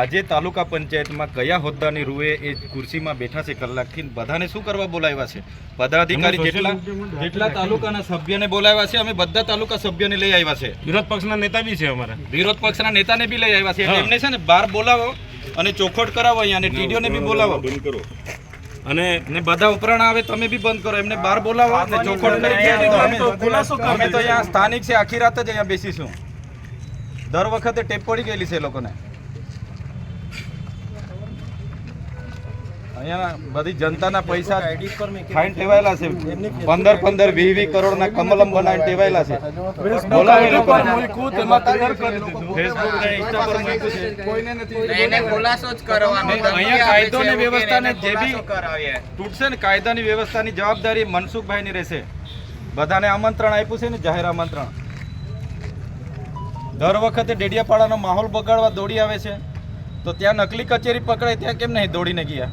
આજે તાલુકા પંચાયતમાં કયા હોદ્દાની રૂએ એ ખુરશીમાં બેઠા છે કલાકથી? બધાને શું કરવા બોલાવ્યા છે? પદાધિકારી એમને જેટલા જેટલા તાલુકાના સભ્યને બોલાવ્યા છે અમે બધા તાલુકા સભ્યને લઈ આવ્યા છે. વિરોધ પક્ષના નેતા બી છે અમારા. વિરોધ પક્ષના નેતાને બી લઈ આવ્યા છે. એટલે એમને છે ને બહાર બોલાવો અને ચોખવટ કરાવો અહીંયા અને ટીડીઓને બી બોલાવો. અને ને બધા ઉપરાણ આવે તમે બી બંધ કરો. એમને બહાર બોલાવો ને ચોખવટ કરી અમે અમે તો અહીંયા સ્થાનિક છે આખી રાત જ અહીંયા બેસીશું. દર વખતે ટેપ પડી ગયેલી છે એ લોકોને. અહીંયા બધી જનતાના પૈસા ફાઇન ટેવાયેલા છે. પંદર પંદર વીસ વીસ કરોડના કમલમ બનાવીને ટેવાયેલા છે. કાયદો વ્યવસ્થાને જે બી તૂટશે ને કાયદાની વ્યવસ્થાની જવાબદારી મનસુખભાઈની રહેશે. બધાને આમંત્રણ આપ્યું છે ને જાહેર આમંત્રણ. દર વખતે ડેડિયાપાડાનો માહોલ બગાડવા દોડી આવે છે. તો ત્યાં નકલી કચેરી પકડાય ત્યાં કેમ નહીં દોડીને ગયા?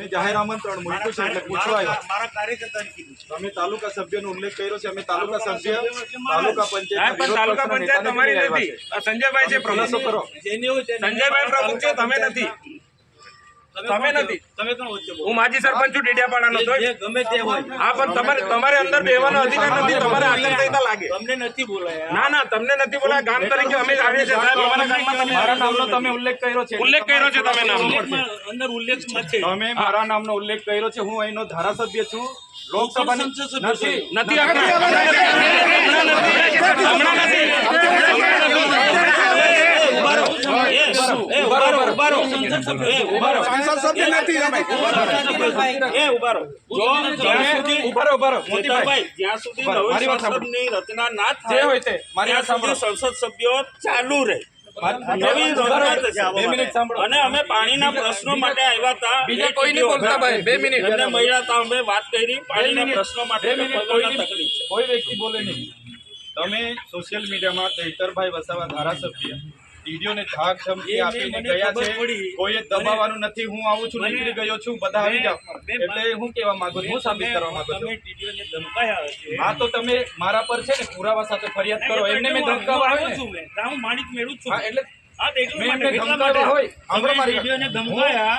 મેં જાહેર આમંત્રણ મૂક્યું છે એટલે પૂછવા આવ્યા. તમે તાલુકા સભ્યનો ઉલ્લેખ કર્યો છે અમે તાલુકા સભ્ય તાલુકા પંચાયત તાલુકા પંચાયત તમારી નથી. સંજયભાઈ છે પ્રમુખ. સંજયભાઈ પ્રમુખ છે તમે નથી. તમે નથી. હું માજી સરપંચ છું ડેડિયાપાડાનો તો હા પણ તમારે તમારે અંદર બેવાનો અધિકાર નથી તમારે આચારસંહિતા લાગે. તમને નથી બોલાયા. ના ના તમને નથી બોલાયા. ગામ તરીકે અમે આવીએ છીએ સાહેબ અમારા ગામમાં તમે મારા નામનો તમે ઉલ્લેખ કર્યો છે. ઉલ્લેખ કર્યો છે તમે નામનો. અંદર ઉલ્લેખમાં છે. તમે મારા નામનો ઉલ્લેખ કર્યો છે. હું અહીંનો ધારાસભ્ય છું. લોકસભાની નથી. નથી. હમણાં નથી. એ ઊભા રહો, ઊભા રહો. એ ઊભા રહો. એ ઊભા રહો. જો જ્યાં સુધી ઊભા રહો, ઊભા રહો. મોતીભાઈ. જ્યાં સુધી નવી મારી વાત સાંભળો. સંસદની રચના ના જે હોય તે મારી વાત ત્યાં સુધી સાંભળો. સંસદ સભ્યો ચાલુ રહે. અને અમે પાણીના પ્રશ્નો માટે આવ્યા હતા. બીજા કોઈ નહીં બોલતા ભાઈ, બે મિનિટ. અને મહિલા હતા અમે વાત કરી. પાણીના પ્રશ્નો માટે કોઈ વ્યક્તિ બોલે નહીં. તમે સોશિયલ મીડિયામાં ચૈતરભાઈ વસાવા ધારાસભ્ય ટીડીઓને ધાક ધમકી આપીને ગયા છે કોઈએ દબાવવાનું નથી હું આવું છું નીકળી ગયો છું બધા આવી જાઓ એટલે હું કહેવા માંગુ છું હું સાબિત કરવા માંગુ છું. હા તો તમે મારા પર છે ને પુરાવા સાથે ફરિયાદ કરો એમને મેં ધમકાવા આવ્યો છું હું માણિક મેળવું છું એટલે મેં માટે. હોય. ધમકાયા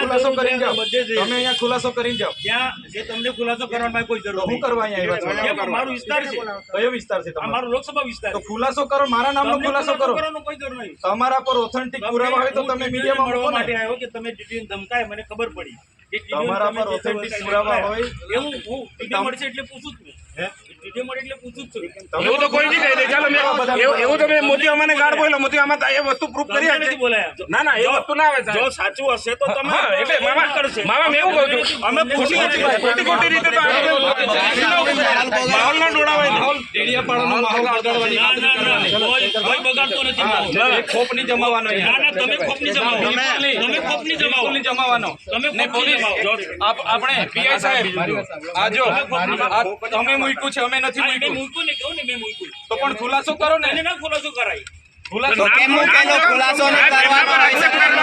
ખુલાસો કરીને જાઓ. બધે જઈએ. તમે અહીંયા ખુલાસો કરીને જાઓ. જ્યાં જે તમને ખુલાસો કરવાની કોઈ જરૂર હું કરવા અહીંયા આવ્યા કેમ? છો મારો વિસ્તાર છે. કયો વિસ્તાર છે તમારો? લોકસભા વિસ્તાર તો ખુલાસો કરો મારા નામનો ખુલાસો કરો. કોઈ જરૂર નહીં. તમારા પર ઓથેન્ટિક પુરાવા હોય તો તમે મીડિયામાં મળવા માટે આવ્યો કે તમે ટીડીઓને ધમકાય મને ખબર પડી તમારા પર ઓથેન્ટિક પુરાવા હોય. એવું હું મળશે એટલે પૂછું જ નહીં ટીડીઓ મળે એટલે પૂછું જ છું. એવું તો કોઈ નહીં કહી દે. ચાલો મેં એવું- એવું તો મેં મોતી અમાને ગાળ બોલ્યો. મોતી આમાં એ વસ્તુ પ્રૂફ કરી તમને બોલાયા. ના ના એ વસ્તુ ના આવે જો સાચું હશે તો તમે હા એટલે મામા કરશે. મામા મેં એવું કહું છું. અમે ખોટી ખોટી ખોટી ખોટી રીતે તો આપણે માહોલ ના ડોળાવાય ને. ડેડિયાપાડાનો માહોલ બગાડવાની ના વાત ના ના કરવાની. કોઈ કોઈ બગાડતો નથી ખોપ નહીં જમાવાનો ના ના તમે ખોપની જમાવો. તમે ખોપની બિલકુલ જમાવો. નહીં જમાવાનો. તમે પોલીસ જમાવો. જો. આપ- આપણે પીઆઈ સાહેબ આજો તમે મૂક્યું છે અમે નથી હા, મેં મૂક્યું મૂક્યું ને કહું ને મેં મૂક્યું તો પણ ખુલાસો કરો ને એને ના ખુલાસો કરાય ખુલાસો કેમ ખુલાસો ન તમે. કર્યો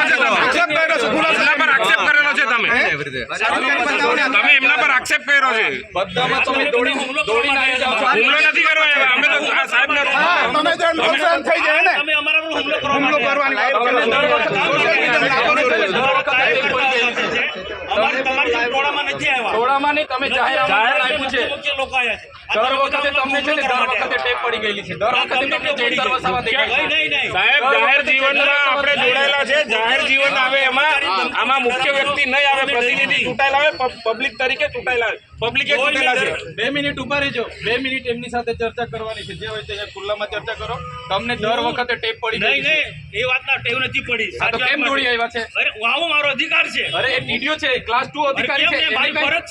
છે ખુલાસો. એમના પર accept કરેલો છે તમે તમે એમના પર આક્ષેપ કર્યો છે બધામાં તમે દોડી જાઓ હુમલો નથી કરવો. અમે તો આ સાહેબને તમે. તમે અમારે તમારી ટોળામાં નથી આવ્યા ટોળામાં નહીં તમે જાહેર આપ્યું છે લોકો આવ્યા છે દર વખતે તમને છે ને દર વખતે ટેપ પડી ગયેલી છે. દર વખતે તમને જોરદાર વસાવા દેખાય છે? સાહેબ જાહેર જીવનમાં આપણે જોડાયેલા છે. જાહેર જીવન આવે એમાં આમાં મુખ્ય વ્યક્તિ નહીં આવે પ્રતિનિધિ ચૂંટાયેલા આવે પબ્લિક તરીકે ચૂંટાયેલા આવે પબ્લિકે ચૂંટેલા છે. બે મિનિટ ઊભા રહેજો. બે મિનિટ એમની સાથે ચર્ચા કરવાની છે. જે હોય તે ખુલ્લામાં ચર્ચા કરો. તમને દર વખતે ટેપ પડી નહીં નહીં. એ વાતના ટેવ નથી પડી. આ તો કેમ જોડી આવ્યા છે? અરે આવો મારો અધિકાર છે. અરે એ ટીડીઓ છે. ક્લાસ ટુ અધિકારી છે?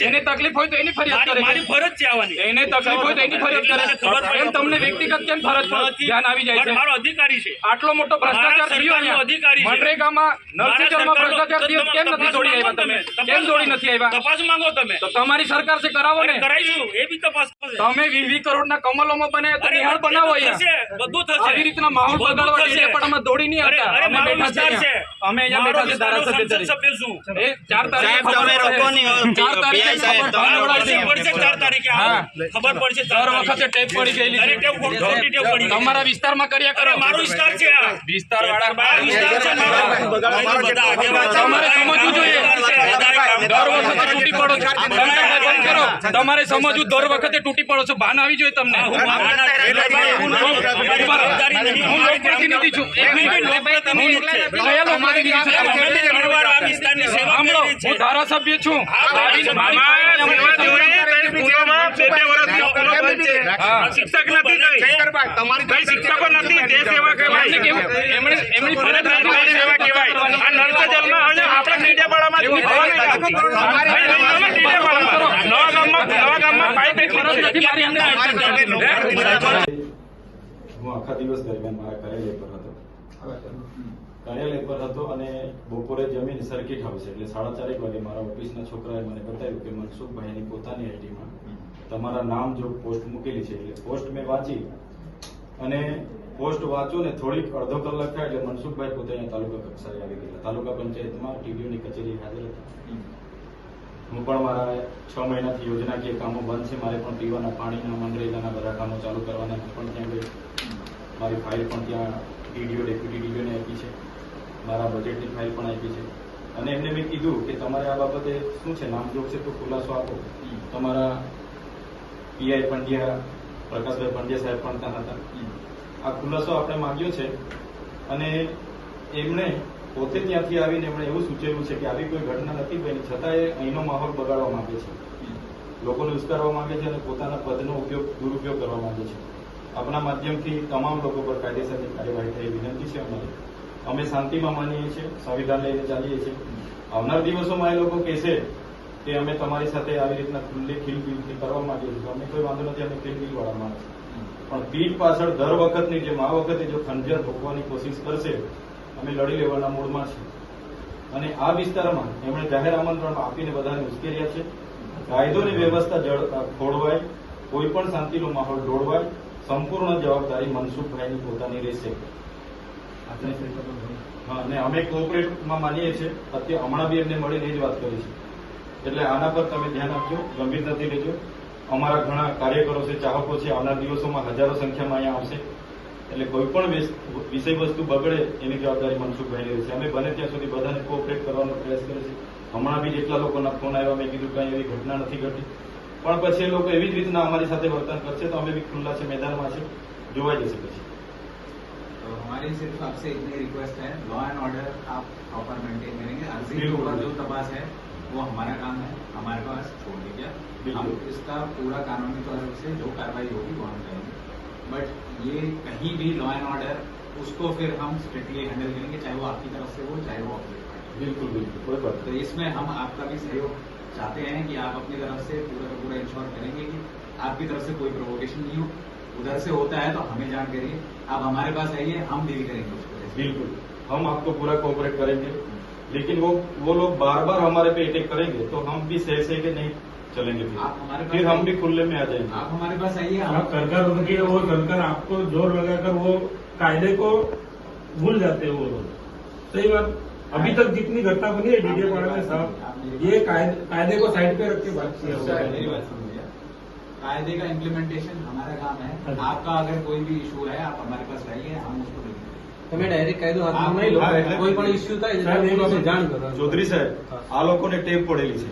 એની તકલીફ હોય તો એની ફરિયાદ કરે. મારી ફરજ છે આવવાની. એને તકલીફ હોય તો એની ફરિયાદ કરે. એમ તમને વ્યક્તિગત કેમ ફરજ ધ્યાન આવી જાય છે. મારો અધિકારી છે. આટલો મોટો ભ્રષ્ટાચાર થયો સરકારનો અધિકારી મનરેગામાં નલ મારા સિંચાઈમાં સરકારનો- ભ્રષ્ટાચાર થયો. કેમ નથી દોડી આવ્યા તમે? કેમ દોડી નથી આવ્યા? તપાસ માંગો તમે? તો તમારી સરકાર છે કરાવો ને. કરાઈશું. એ બી તપાસ તમે વીસ વીસ કરોડના કમલોમાં બનાવ્યા તો નિહાળ બનાવો બધું અહીંયા. થશે, બધું થશે. આવી રીતના માહોલ બગાડવા પણ ડેડિયાપાડામાં દોડી નહીં આવતા. અમે બેઠા છે. અમે અહીંયા બેઠા છે ધારાસભ્ય સંસદ તરીકે. સભ્ય છું. એ ચાર તારીખે તમે અ, ચાર તારીખે ખબર પડશે. ચાર તારીખે. ખબર પડશે દર વખતે ટેપ પડી ગયેલી ટેપ ખોટી- ટેપ પડી તમારા વિસ્તારમાં કર્યા કરો. મારો વિસ્તાર છે આ. વિસ્તાર વાળા વિસ્તાર છે મારો. બધા આગેવાન તમારે સમજવું જોઈએ. દર દર વખતે તૂટી પડો છો બંધ કરો તમારે સમજવું દર વખતે તૂટી પડો છો ભાન આવી જોઈએ તમને હું લોકપ્રતિનિધિ છું એક મિનિટ લોકપ્રતિનિધિ કયા લોકપ્રતિનિધિ છો. હું ધારાસભ્ય છું. શિક્ષક નથી કઈ કઈ શિક્ષકો નથી તે સેવા કહેવાય એમની ફરજ સેવા કહેવાય આ જલમાં હું આખા દિવસ દરમિયાન મારા કાર્યાલય પર હતો કાર્યાલય પર હતો અને બપોરે જમીન સર્કિટ હાઉસ એટલે સાડા ચારેક વાગે મારા ઓફિસના છોકરાએ મને બતાવ્યું કે મનસુખભાઈની પોતાની આઈડીમાં તમારા નામ જો પોસ્ટ મૂકેલી છે એટલે પોસ્ટ મેં વાંચી અને પોસ્ટ વાંચો ને થોડીક અડધો કલાક થાય એટલે મનસુખભાઈ પોતે તાલુકા કક્ષાએ આવી ગયા તાલુકા પંચાયતમાં ટીવીઓની કચેરી હાજર હતી. હું પણ મારા છ મહિનાથી યોજનાકીય કામો બંધ છે. મારે પણ પીવાના પાણીના મનરેગાના બધા કામો ચાલુ કરવાના પણ ત્યાં ગઈ મારી ફાઇલ પણ ત્યાં ડીડીઓ ડેપ્યુટી ડીડીઓને આપી છે. મારા બજેટની ફાઇલ પણ આપી છે. અને એમને મેં કીધું કે તમારે આ બાબતે શું છે? નામજોગ છે તો ખુલાસો આપો. તમારા પીઆઈ પંડ્યા, પ્રકાશભાઈ પંડ્યા સાહેબ પણ ત્યાં હતા. આ ખુલાસો આપણે માંગ્યો છે અને એમણે પોતે ત્યાંથી આવીને એમણે એવું સૂચવ્યું છે કે આવી કોઈ ઘટના નથી બની. છતાં એ અહીંનો માહોલ બગાડવા માંગે છે. લોકોને ઉશ્કારવા માંગે છે અને પોતાના પદનો ઉપયોગ, દુરુપયોગ કરવા માંગે છે. આપણા માધ્યમથી તમામ લોકો પર કાયદેસરની કાર્યવાહી થઈ વિનંતી છે અમારી. અમે શાંતિમાં માનીએ છીએ, સંવિધાન લઈને ચાલીએ છીએ. આવનાર દિવસોમાં એ લોકો કહેશે કે અમે તમારી સાથે આવી રીતના ખુલ્લી ખીલબિલથી કરવા માંગીએ છીએ. અમે કોઈ વાંધો નથી, અમે ખીલબિલ વાળા માણસ. પણ પીઠ પાછળ દર વખતની જેમ આ વખતે જો ખંજર ભોગવાની કોશિશ કરશે અમે લડી લેવાના મૂડમાં છીએ. અને આ વિસ્તારમાં એમણે જાહેર આમંત્રણ આપીને બધાને ઉશ્કેર્યા છે. કાયદોની વ્યવસ્થા ખોળવાય કોઈ પણ શાંતિનો માહોલ દોડવાય સંપૂર્ણ જવાબદારી મનસુખભાઈની પોતાની રહેશે. હા અને અમે કોઓપરેટમાં માનીએ છીએ અત્યારે હમણાં બી એમને મળીને એ જ વાત કરી છે. એટલે આના પર તમે ધ્યાન આપજો ગંભીરતાથી લેજો. અમારા ઘણા કાર્યકરો છે ચાહકો છે આવનાર દિવસોમાં હજારો સંખ્યામાં અહીંયા આવશે એટલે કોઈ પણ વિસ- વિષય વસ્તુ બગડે એની જવાબદારી મનસુખભાઈની રહેશે અમે બને ત્યાં સુધી બધાને કોઓપરેટ કરવાનો પ્રયાસ કરીએ છીએ હમણાં બી જેટલા લોકોના ફોન આવ્યા મેં કીધું કઈ એવી ઘટના નથી ઘટી પણ પછી એ લોકો એવી જ રીતના અમારી સાથે વર્તન કરશે તો અમે બી ખુલ્લા છે મેદાનમાં છે જોવાઈ જશે પછી तो हमारी सिर्फ आपसे इतनी रिक्वेस्ट है लॉ एंड ऑर्डर आप प्रॉपर मेंटेन करेंगे अर्जी के बिल्कुल। ऊपर जो तपास है वो हमारा काम है हमारे पास छोड़ दीजिए हम। इसका पूरा कानूनी तौर से जो कार्रवाई होगी वो हम करेंगे। बट ये कहीं भी लॉ एंड ऑर्डर उसको फिर हम स्ट्रिक्टली हैंडल करेंगे चाहे वो आपकी तरफ़ से हो चाहे वो बिल्कुल बिल्कुल कोई बात तो इसमें हम आपका भी सहयोग चाहते हैं कि आप अपनी तरफ़ से पूरा का पूरा इंश्योर करेंगे कि आपकी तरफ़ से कोई प्रोवोकेशन नहीं हो। उधर से होता है तो हमें जान करिए। आप हमारे पास आइए हम डील करेंगे उसको। बिल्कुल। हम आपको पूरा कोऑपरेट करेंगे। लेकिन वो वो लोग बार बार हमारे पे अटैक करेंगे तो हम भी सह सह के नहीं चलेंगे फिर आप हमारे पास फिर हम भी खुले में आ जाएंगे आप हमारे पास आइए आप हम कर कर उनके वो कर आपको जोर लगाकर वो कायदे को भूल जाते हैं वो लोग सही बात अभी तक जितनी घटना बनी है डीडे पाड़ा में साहब ये कायदे कायदे को साइड पे रख के बात किया हुआ है। मेरी बात सुनिए कायदे का इम्प्लीमेंटेशन हमारा काम है अच्छा। आपका अगर कोई भी इशू है आप हमारे पास लाइए हम उसको देखेंगे તમે ડાયરેક્ટ કાયદો હાથમાં નહીં લો હા, એટલે- કોઈ પણ ઇસ્યુ થાય સાહેબ, એટલે એક પોલીસને વખત જાણ કરો ચૌધરી સાહેબ આ લોકોને ટેપ પડેલી છે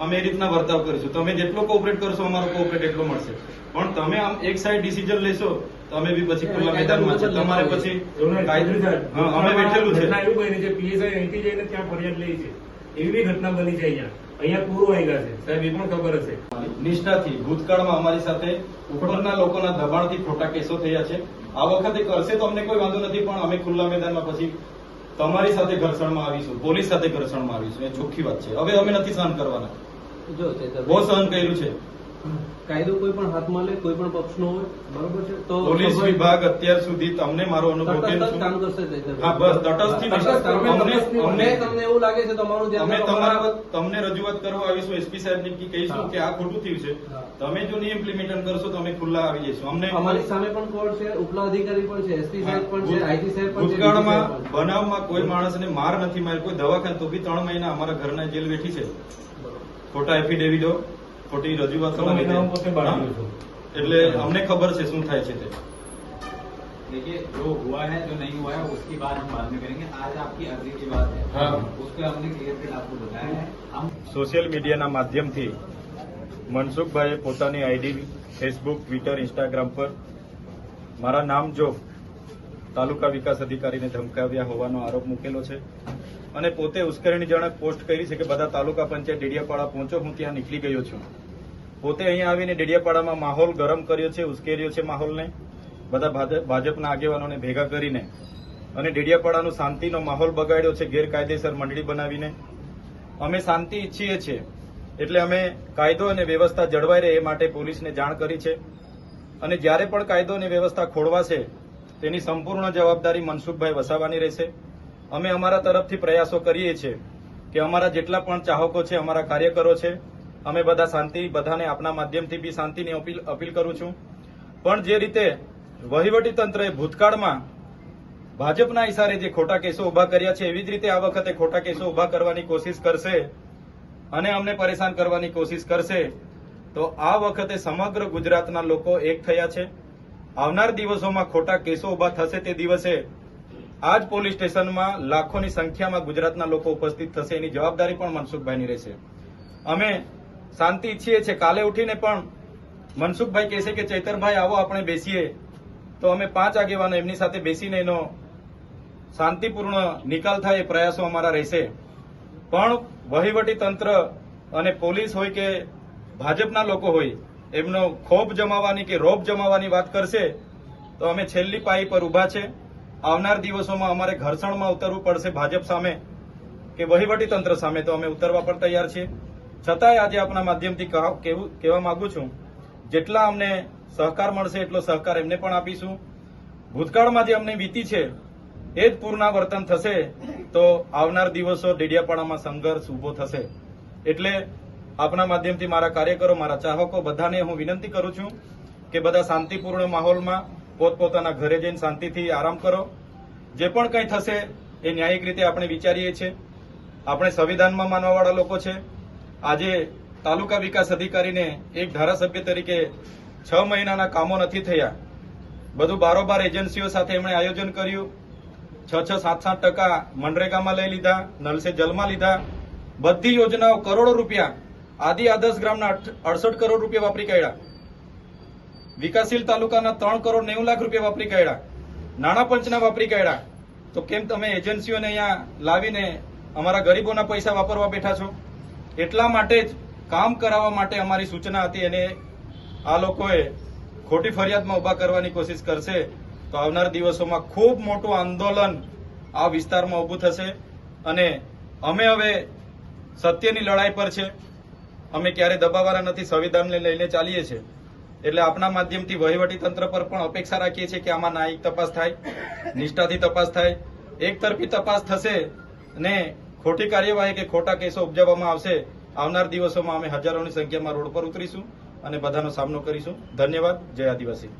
અમે એ રીતના વર્તાવ કરીશું. તમે જેટલો કોઓપરેટ કરશો અમારો કોઓપરેટ એટલો મળશે. પણ તમે આમ એક સાઈડ ડિસિઝન લેશો તો અમે બી પછી ખુલ્લા મેદાનમાં છે તમારે પછી અમે બેઠેલું છે. એવું બની છે પીએસઆઈ અહીંથી જઈને ત્યાં ફરિયાદ લે છે. એવી બી ઘટના બની છે અહીંયા. અહીંયા પૂરું આવ્યા છે. સાહેબ એ પણ ખબર હશે. નિષ્ઠાથી ભૂતકાળમાં અમારી સાથે ઉપરના લોકોના દબાણથી ખોટા કેસો થયા છે. આ વખતે કરશે તો અમને કોઈ વાંધો નથી પણ અમે ખુલ્લા મેદાનમાં પછી તમારી સાથે ઘર્ષણમાં આવીશું. પોલીસ સાથે ઘર્ષણમાં આવીશું. એ ચોખ્ખી વાત છે. હવે અમે નથી સહન કરવાના. જો બહુ સહન કર્યું છે. કાયદો કોઈ પણ હાથમાં લે કોઈ પણ પક્ષનો હોય બરોબર છે? તો પોલીસ વિભાગ અત્યાર સુધી તમને મારો અનુભવ કેમ છે કામ કરશે હા બસ તટસ્થથી તટસ્થ અમને અમને તમને એવું લાગે છે તમારું જે અમે તમારા- તમને રજૂઆત કરવા આવીશું એસપી સાહેબ ને કહીશું કે આ ખોટું થયું છે. તમે જો નહીં ઇમ્પ્લિમેન્ટેશન કરશો તો અમે ખુલ્લા આવી જઈશું. અમને અમારી સામે પણ કોર્ટ છે ઉપલા અધિકારી પણ છે એસપી સાહેબ પણ છે આઈટી સાહેબ પણ છે ભૂતકાળમાં. બનાવમાં કોઈ માણસને માર નથી માર્યો કોઈ દવાખાન તો બી ત્રણ મહિના અમારા ઘરના જેલ બેઠી છે. ખોટા એફિડેવિટો ખોટી રજૂઆતો ત્રણ મહિના હું પોતે બાળ્યો છું એટલે અમને ખબર છે શું થાય છે તે देखिए जो हुआ है जो नहीं हुआ है उसकी बात हम बाद में करेंगे आज आपकी अर्जी की बात है हाँ। उस पर हमने क्लियर कट आपको बताया है हम સોશિયલ મીડિયાના માધ્યમથી મનસુખભાઈએ પોતાની આઈડી ફેસબુક ટ્વિટર ઇન્સ્ટાગ્રામ પર મારા નામ જો તાલુકા વિકાસ અધિકારીને ધમકાવ્યા હોવાનો આરોપ મૂકેલો છે અને પોતે ઉશ્કેરણીજનક પોસ્ટ કરી છે કે બધા તાલુકા પંચાયત ડેડિયાપાડા પહોંચો, હું ત્યાં નીકળી ગયો છું. પોતે અહીંયા આવીને ડેડિયાપાડામાં માહોલ ગરમ કર્યો છે, ઉશ્કેર્યો છે માહોલને? બધા ભાજપ- ભાજપના આગેવાનોને ભેગા કરીને અને ડેડિયાપાડાનો શાંતિનો માહોલ બગાડ્યો છે, ગેરકાયદેસર મંડળી બનાવીને. અમે શાંતિ ઈચ્છીએ છીએ, એટલે અમે કાયદો અને વ્યવસ્થા જળવાઈ રહે એ માટે પોલીસને જાણ કરી છે. અને જ્યારે પણ કાયદો અને વ્યવસ્થા ખોળવાશે, તેની સંપૂર્ણ જવાબદારી મનસુખભાઈ વસાવાની રહેશે. અમે અમારા તરફથી પ્રયાસો કરીએ છીએ કે અમારા જેટલા પણ ચાહકો છે, અમારા કાર્યકરો છે, અમે બધા શાંતિ, બધાને આપના માધ્યમથી બી શાંતિની અપીલ અપીલ કરું છું. પણ જે રીતે વહીવટી તંત્રએ ભૂતકાળમાં ભાજપના ઇશારે જે ખોટા કેસો ઊભા કર્યા છે, એવી જ રીતે આ વખતે ખોટા કેસો ઊભા કરવાની કોશિશ કરશે અને અમને પરેશાન કરવાની કોશિશ કરશે, તો આ વખતે સમગ્ર ગુજરાતના લોકો એક થયા છે. આવનાર દિવસોમાં ખોટા કેસો ઊભા થશે તે દિવસે આ જ પોલીસ સ્ટેશનમાં લાખોની સંખ્યામાં ગુજરાતના લોકો ઉપસ્થિત થશે એની જવાબદારી પણ મનસુખભાઈની રહેશે. અમે શાંતિ ઈચ્છીએ છીએ. કાલે ઉઠીને પણ મનસુખભાઈ કહેશે કે, ચૈતરભાઈ, આવો, આપણે બેસીએ. તો અમે પાંચ આગેવાનો એમની સાથે બેસીને એનો શાંતિપૂર્ણ નિકાલ થાય એ પ્રયાસો અમારા રહેશે. પણ વહીવટી તંત્ર અને પોલીસ હોય કે ભાજપના લોકો હોય, એમનો ખોફ જમાવવાની કે રોપ જમાવવાની વાત કરશે, તો અમે છેલ્લી પાઈ પર ઊભા છે. આવનાર દિવસોમાં અમારે ઘર્ષણમાં ઉતરવું પડશે ભાજપ સામે કે વહીવટી તંત્ર સામે, તો અમે ઉતરવા પણ તૈયાર છીએ. છતાંય આજે આપના માધ્યમથી કહેવું- માંગુ છું, જેટલા અમને સહકાર મળશે એટલો સહકાર એમને પણ આપીશું. ભૂતકાળમાં જે અમને વીતી છે, એ જ પુનરાવર્તન થશે તો આવનાર દિવસો ડેડિયાપાડામાં સંઘર્ષ ઊભો થશે. એટલે આપના માધ્યમથી મારા કાર્યકરો, મારા ચાહકો, બધાને હું વિનંતી કરું છું કે બધા શાંતિપૂર્ણ માહોલમાં પોતપોતાના ઘરે જઈને શાંતિથી આરામ કરો. જે પણ કંઈ થશે એ ન્યાયિક રીતે આપણે વિચારીએ છીએ. આપણે સંવિધાનમાં માનવાવાળા લોકો છે. આજે તાલુકા વિકાસ અધિકારીને એક ધારાસભ્ય તરીકે છ મહિનાના કામો નથી થયા. બધું બારોબાર એજન્સીઓ સાથે એમણે આયોજન કર્યું. છ છ, સાત સાત ટકા મનરેગામાં લઈ લીધા, નલસે જલમાં લીધા. બધી યોજનાઓ કરોડો રૂપિયા, આદિ આદર્શ ગ્રામના અડસઠ કરોડ રૂપિયા વાપરી કાઢ્યા. વિકાસશીલ તાલુકાના ત્રણ કરોડ નેવું લાખ રૂપિયા વાપરી કાઢ્યા. નાણાં પંચના વાપરી કાઢ્યા. તો કેમ તમે એજન્સીઓને અહીંયા લાવીને અમારા ગરીબોના પૈસા વાપરવા બેઠા છો? એટલા માટે જ કામ કરાવવા માટે અમારી સૂચના હતી. અને આ લોકોએ ખોટી ફરિયાદમાં ઊભા કરવાની કોશિશ કરશે તો આવનાર દિવસોમાં ખૂબ મોટું આંદોલન આ વિસ્તારમાં ઊભું થશે. અને અમે હવે સત્યની લડાઈ પર છે. અમે ક્યારે દબાવવાના નથી. સંવિધાનને લઈને ચાલીએ છીએ. એટલે આપના માધ્યમથી વહીવટી તંત્ર પર પણ અપેક્ષા રાખીએ છીએ કે આમાં ન્યાયિક તપાસ થાય, નિષ્ઠાથી તપાસ થાય એક તરફી તપાસ થશે ને ખોટી કાર્યવાહી કે ખોટા કેસો ઉપજાવવામાં આવશે, આવનાર દિવસોમાં અમે હજારોની સંખ્યામાં રોડ પર ઉતરીશું અને બધાનો સામનો કરીશું. ધન્યવાદ. જય આદિવાસી.